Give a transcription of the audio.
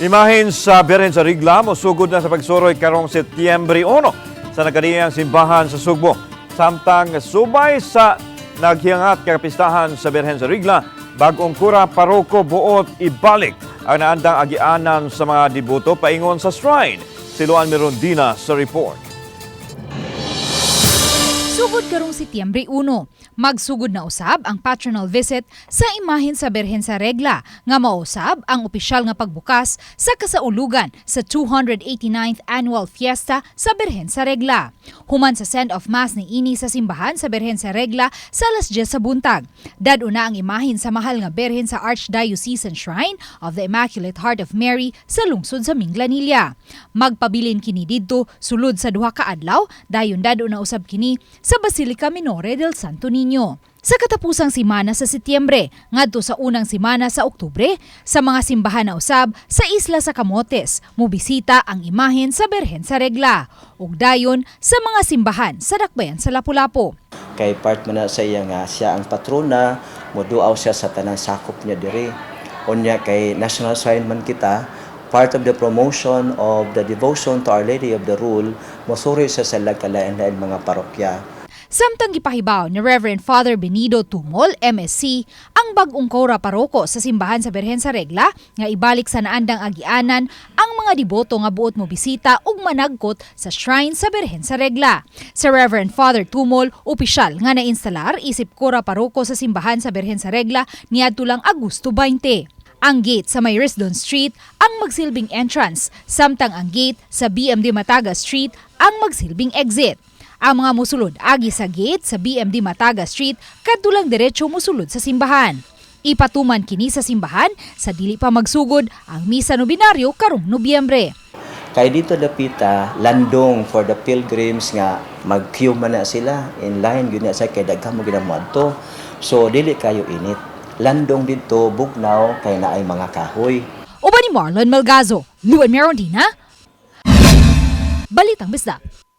Imahin sa Beren sa Rigla, musugod na sa pagsuroy karong Setyembre 1 sa nakaniyang simbahan sa Sugbo. Samtang subay sa naghiangat kapistahan sa Birhen sa Rigla, bagong kura paroko buot ibalik ang naandang agianan sa mga dibuto paingon sa shrine. Si Luan Mirondina sa report. Sugod karong Setyembre 1, magsugod na usab ang patronal visit sa imahin sa Berhen sa Regla nga mausab ang opisyal nga pagbukas sa kasaulugan sa 289th annual fiesta sa Berhen sa Regla. Human sa send-off mass ni ini sa simbahan sa Berhen sa Regla sa alas 10 sa buntag. Daduna ang imahin sa mahal nga Berhen sa Archdiocesan Shrine of the Immaculate Heart of Mary sa lungsod sa Minglanilla. Magpabilin kini didto sulod sa duha ka adlaw dayon daduna usab kini sa Basilica Minore del Santo Niño. Sa katapusang simana sa Setyembre, ngadto sa unang simana sa Oktubre, sa mga simbahan na usab sa Isla sa Camotes, mubisita ang imahen sa Berhen sa Regla, ug dayon sa mga simbahan sa Dakbayan sa Lapu-Lapu. kay part man na sa iya nga siya ang patrona moduaw siya sa tanang sakop niya diri unya kay national sign man kita part of the promotion of the devotion to Our Lady of the Rule mosuri siya sa lagkalain-lain mga parokya Samtang gipahibaw ni Reverend Father Benido Tumol, MSc, ang bag-ong Kora Paroko sa simbahan sa Berhen sa Regla nga ibalik sa naandang agianan ang mga diboto nga buot mo bisita ug managkot sa shrine sa Berhen sa Regla. Sa Reverend Father Tumol, opisyal nga nainstalar isip Kora Paroko sa simbahan sa Berhen sa Regla niadto lang Agosto 20. Ang gate sa may Risdon Street ang magsilbing entrance, samtang ang gate sa BMD Mataga Street ang magsilbing exit. Ang mga musulod agi sa gate sa BMD Mataga Street kadtulang diretso musulod sa simbahan. Ipatuman kini sa simbahan sa dili pa magsugod ang misa nobinaryo karong Nobyembre. kay dito dapita landong for the pilgrims nga mag-queue man na sila in line gyud na sa kay daghang mo ginamadto so dili kayo init landong dito bugnaw kay naay mga kahoy Uban ni Marlon Malgazo, Luan Merondina, Balitang Bisdak.